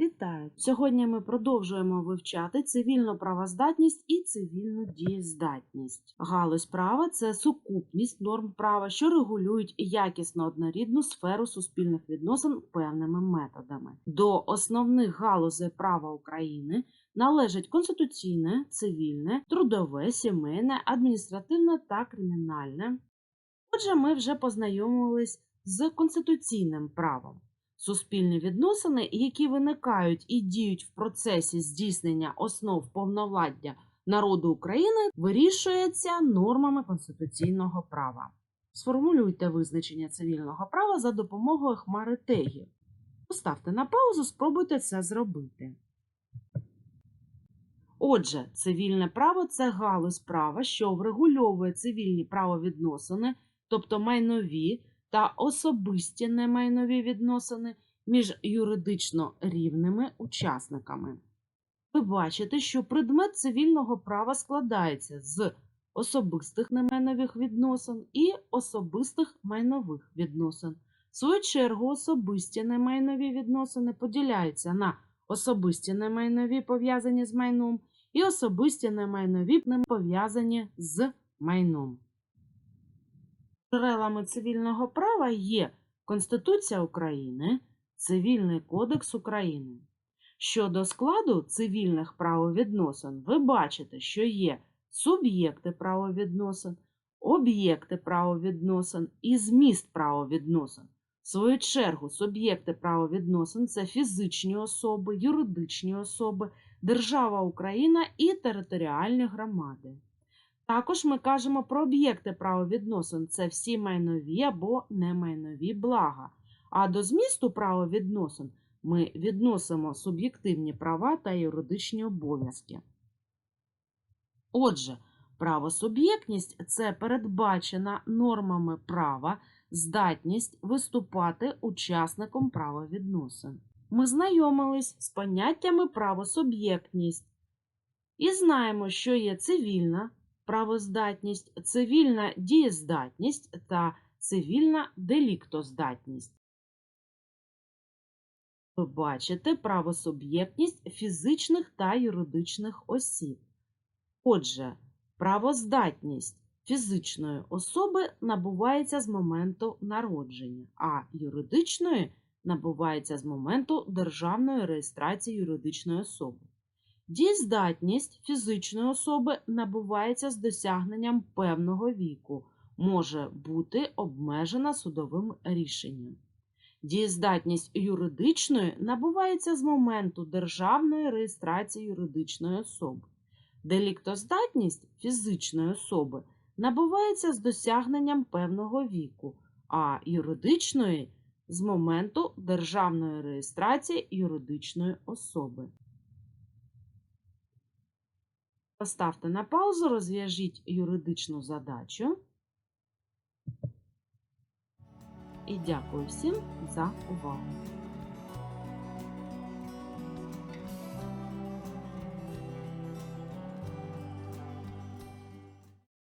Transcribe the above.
Вітаю! Сьогодні ми продовжуємо вивчати цивільну правоздатність і цивільну дієздатність. Галузь права це сукупність норм права, що регулюють якісно однорідну сферу суспільних відносин певними методами. До основних галузей права України належать конституційне, цивільне, трудове, сімейне, адміністративне та кримінальне. Отже, ми вже познайомились з конституційним правом. Суспільні відносини, які виникають і діють в процесі здійснення основ повновладдя народу України, вирішується нормами конституційного права. Сформулюйте визначення цивільного права за допомогою хмари тегів. Поставте на паузу, спробуйте це зробити. Отже, цивільне право це галузь права, що врегульовує цивільні правовідносини, тобто майнові та особисті немайнові відносини між юридично рівними учасниками. Ви бачите, що предмет цивільного права складається з особистих немайнових відносин і особистих майнових відносин. В свою чергу, особисті немайнові відносини поділяються на особисті немайнові пов'язані з майном і особисті немайнові пов'язані з майном. Джерелами цивільного права є Конституція України, Цивільний кодекс України. Щодо складу цивільних правовідносин, ви бачите, що є суб'єкти правовідносин, об'єкти правовідносин і зміст правовідносин. В свою чергу, суб'єкти правовідносин це фізичні особи, юридичні особи, держава Україна і територіальні громади. Також ми кажемо про об'єкти правовідносин це всі майнові або немайнові блага. А до змісту правовідносин ми відносимо суб'єктивні права та юридичні обов'язки. Отже, правосуб'єктність це передбачена нормами права здатність виступати учасником правовідносин. Ми знайомились з поняттями правосуб'єктність і знаємо, що є цивільна правоздатність, цивільна дієздатність та цивільна деліктоздатність. Ви бачите правосуб'єктність фізичних та юридичних осіб. Отже, правоздатність фізичної особи набувається з моменту народження, а юридичної набувається з моменту державної реєстрації юридичної особи. Дієздатність фізичної особи набувається з досягненням певного віку, може бути обмежена судовим рішенням. Дієздатність юридичної набувається з моменту державної реєстрації юридичної особи. Деліктоздатність фізичної особи набувається з досягненням певного віку, а юридичної з моменту державної реєстрації юридичної особи. Поставте на паузу, розв'яжіть юридичну задачу. І дякую всім за увагу.